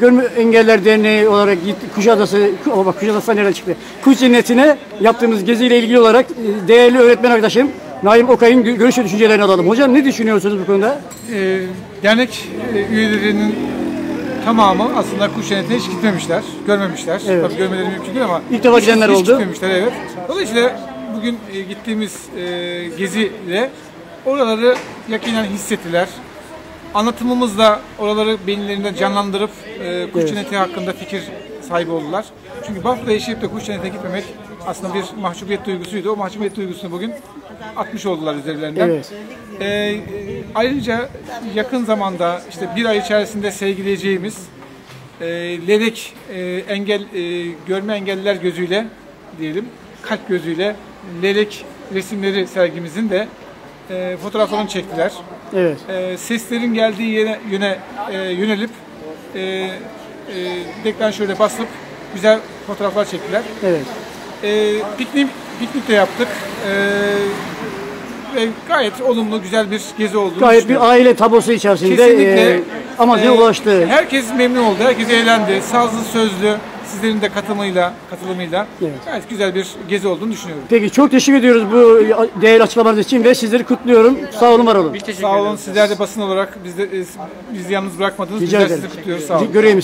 Görme Engeller Derneği olarak gitti Kuşadası, o bak Kuşadası nereden çıktı? Kuş Cenneti'ne yaptığımız geziyle ilgili olarak e, değerli öğretmen arkadaşım Naim Okay'ın gö- görüş ve düşüncelerini alalım. Hocam ne düşünüyorsunuz bu konuda? Ee, dernek e, üyelerinin tamamı aslında kuş cennetine hiç gitmemişler, görmemişler. Evet. Tabii görmeleri mümkün değil ama İlk defa hiç- gidenler hiç oldu. gitmemişler evet. Dolayısıyla bugün e, gittiğimiz e, geziyle oraları yakinen hissettiler. Anlatımımızla oraları beyinlerinde canlandırıp e, kuş cenneti hakkında fikir sahibi oldular. Çünkü Bafra'da yaşayıp da kuş cennetine gitmemek aslında bir mahcubiyet duygusuydu. O mahcubiyet duygusunu bugün atmış oldular üzerlerinden. Evet. E, ayrıca yakın zamanda işte bir ay içerisinde sergileyeceğimiz e, Ledek e, engel e, görme engelliler gözüyle diyelim kalp gözüyle Lelek resimleri sergimizin de e, fotoğraflarını çektiler. Evet. E, seslerin geldiği yere yöne e, yönelip e, e, deklanşöre basıp güzel fotoğraflar çektiler. Evet. E, piknik, piknik de yaptık. E, ve gayet olumlu, güzel bir gezi oldu. Gayet bir aile tablosu içerisinde Kesinlikle. e, amacına Ee, ulaştı. Herkes memnun oldu, herkes eğlendi. Sazlı, sözlü, sizlerin de katılımıyla, katılımıyla Evet. gayet güzel bir gezi olduğunu düşünüyorum. Peki çok teşekkür ediyoruz bu değerli açıklamanız için ve sizleri kutluyorum. Sağ olun, var olun. Sağ olun, sizler de basın olarak biz de, e, bizi yalnız bırakmadınız. Rica Bizler ederim. sizi kutluyoruz. Sağ olun. Göreyim